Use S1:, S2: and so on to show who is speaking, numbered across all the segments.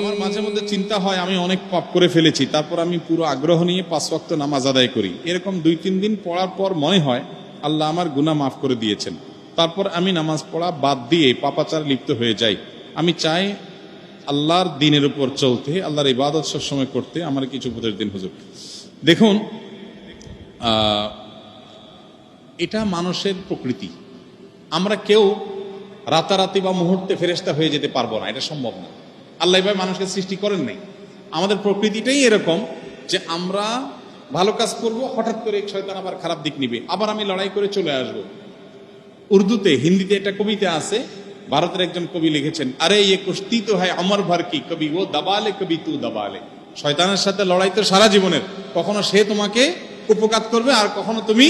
S1: আমার মাঝে মধ্যে চিন্তা হয়, আমি অনেক পাপ করে ফেলেছি, তারপর আমি পুরো আগ্রহ নিয়ে পাঁচ নামাজ করি। এরকম দুই তিন দিন পড়ার পর মনে হয়, আল্লাহ আমার গুনাহ মাফ করে দিয়েছেন। তারপর আমি নামাজ পড়া বাদ দিয়ে পাপাচার লিপ্ত হয়ে যাই। আমি চাই আল্লাহর দিনের উপর চলতে, আল্লাহর ইবাদত সবসময় করতে আমার কিছু উপদেশ দিন হুজুর। দেখুন এটা মানুষের প্রকৃতি। আমরা কেউ রাতারাতি বা মুহূর্তে ফেরেস্তা হয়ে যেতে পারব না, এটা সম্ভব না। আল্লাহ ভাই মানুষকে সৃষ্টি করেন নাই। আমাদের প্রকৃতিটাই এরকম যে আমরা ভালো কাজ করব, হঠাৎ করে শয়তান আবার খারাপ দিক নিবে। আবার আমি লড়াই করে চলে আসব। উর্দুতে, হিন্দিতে একটা কবিতা আছে, ভারতের একজন কবি লিখেছেন, আরে ইয়ে কুস্তি তো হয় অমর ভর কি কবি, ও দাবালে কবি তু দাবালে। শয়তানের সাথে লড়াই তো সারা জীবনের। কখনো সে তোমাকে উপকাত করবে, আর কখনো তুমি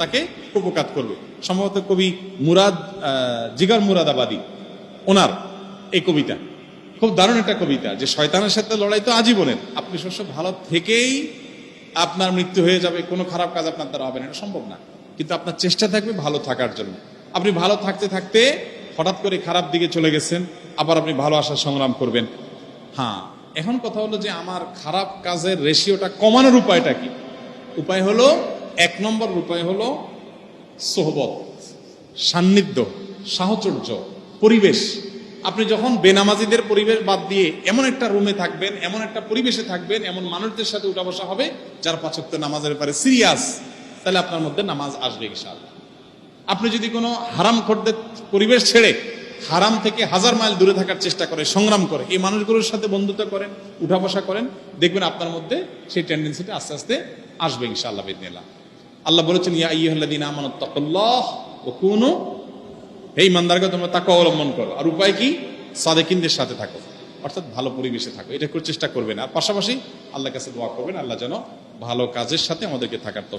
S1: তাকে উপকাত করবে। সম্ভবত কবি মুরাদ জিগার মুরাদাবাদী, ওনার এই কবিতা। খুব দারুণ একটা কবিতা যে শয়তানের সাথে লড়াই তো আজীবনের। আপনি শস্য ভালো থেকেই আপনার মৃত্যু হয়ে যাবে, কোনো খারাপ কাজ আপনার দ্বারা হবে না, এটা সম্ভব না। কিন্তু আপনার চেষ্টা থাকবে ভালো থাকার জন্য। আপনি ভালো থাকতে থাকতে হঠাৎ করে খারাপ দিকে চলে গেছেন, আবার আপনি ভালো আসার সংগ্রাম করবেন। হ্যাঁ এখন কথা হলো যে আমার খারাপ কাজের রেশিওটা কমানোর উপায়টা কি? উপায় হলো এক নম্বর উপায় হলো সোহবত, সান্নিধ্য, সাহচর্য, পরিবেশ। আপনি যখন বেনামাজিদের পরিবেশ বাদ দিয়ে এমন একটা রুমে থাকবেন, এমন একটা পরিবেশে থাকবেন, এমন মানুষদের সাথে উঠা বসা হবে, যার পাচক্য নামাজের ব্যাপারে সিরিয়াস, তাহলে আপনার মধ্যে নামাজ আসবে ইনশাআল্লাহ। আপনি যদি কোনো হারাম খোরদের পরিবেশ ছেড়ে হারাম থেকে হাজার মাইল দূরে থাকার চেষ্টা করে, সংগ্রাম করে, এই মানুষগুলোর সাথে বন্ধুত্ব করেন, উঠা বসা করেন, দেখবেন আপনার মধ্যে সেই টেন্ডেন্সিটা আস্তে আস্তে আসবে ইনশাআল্লাহ বিদিনিল্লাহ আল্লাহ বলেছেন, ইয়া আইয়ুহাল্লাযীনা আমানু তাকুল্লাহ ওয়া কুনু হে ইমানদারকে তোমরা তাকে অবলম্বন করো। আর উপায় কি? সাদেকিনদের সাথে থাকো। অর্থাৎ ভালো পরিবেশে থাকো। এটা চেষ্টা করবেন আর পাশাপাশি আল্লাহর কাছে দোয়া করবেন, আল্লাহ যেন ভালো কাজের সাথে আমাদেরকে থাকার তো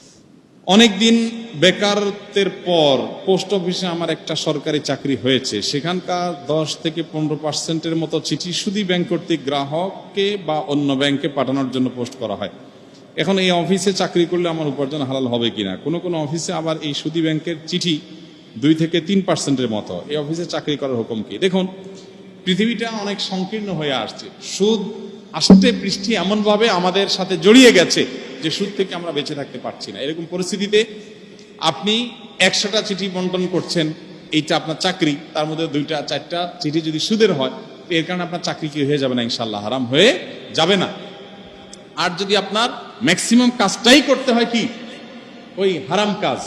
S1: অনেকদিন বেকারত্বের পর পোস্ট অফিসে আমার একটা সরকারি চাকরি হয়েছে। সেখানকার দশ থেকে পনেরো পার্সেন্টের মতো চিঠি সুদী ব্যাংক কর্তৃক গ্রাহককে বা অন্য ব্যাংকে পাঠানোর জন্য পোস্ট করা হয়। এখন এই অফিসে চাকরি করলে আমার উপার্জন হালাল হবে কিনা? কোনো কোনো অফিসে আবার এই সুদী ব্যাংকের চিঠি দুই থেকে তিন পার্সেন্টের মতো। এই অফিসে চাকরি করার হুকুম কি? দেখুন, পৃথিবীটা অনেক সংকীর্ণ হয়ে আসছে। সুদ আষ্টে পৃষ্ঠে এমনভাবে আমাদের সাথে জড়িয়ে গেছে যে সুদ থেকে আমরা বেঁচে থাকতে পারছি না। এরকম পরিস্থিতিতে আপনি একশোটা চিঠি বন্টন করছেন, এইটা আপনার চাকরি, তার মধ্যে দুইটা, চারটা চিঠি যদি সুদের হয়, এর কারণে আপনার চাকরি কি হয়ে যাবে না? ইনশাল্লাহ হারাম হয়ে যাবে না। আর যদি আপনার ম্যাক্সিমাম কাজটাই করতে হয় কি? ওই হারাম কাজ।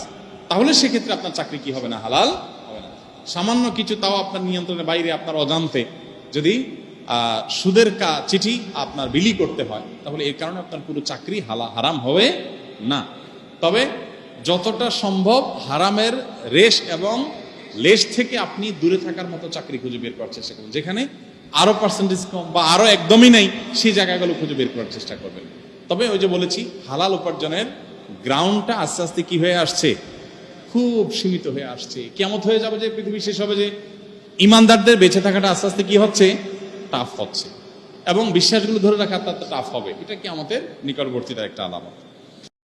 S1: তাহলে সেক্ষেত্রে আপনার চাকরি কি হবে না? হালাল হবে না। সামান্য কিছু তাও আপনার নিয়ন্ত্রণের বাইরে, আপনার অজান্তে। যদি সুদের কা, চিঠি আপনার বিলি করতে হয়, তাহলে এর কারণে আপনার পুরো চাকরি হালা, হারাম হবে না। তবে যতটা সম্ভব হারামের রেশ এবং লেশ থেকে আপনি দূরে থাকার মতো চাকরি খুঁজে বের করার চেষ্টা করবেন যেখানে আরও পার্সেন্টেজ কম বা আরও একদমই নেই, সেই জায়গাগুলো খুঁজে বের করার চেষ্টা করবেন। তবে ওই যে বলেছি, হালাল উপার্জনের গ্রাউন্ডটা আস্তে আস্তে কি হয়ে আসছে? খুব সীমিত হয়ে আসছে। কেমন হয়ে যাবে যে পৃথিবী শেষ হবে যে ইমানদারদের বেঁচে থাকাটা আস্তে আস্তে কি হচ্ছে? টাফ হচ্ছে। এবং বিশ্বাসগুলো ধরে রাখা তার টাফ হবে। এটা কি আমাদের নিকটবর্তীটা একটা আলামত।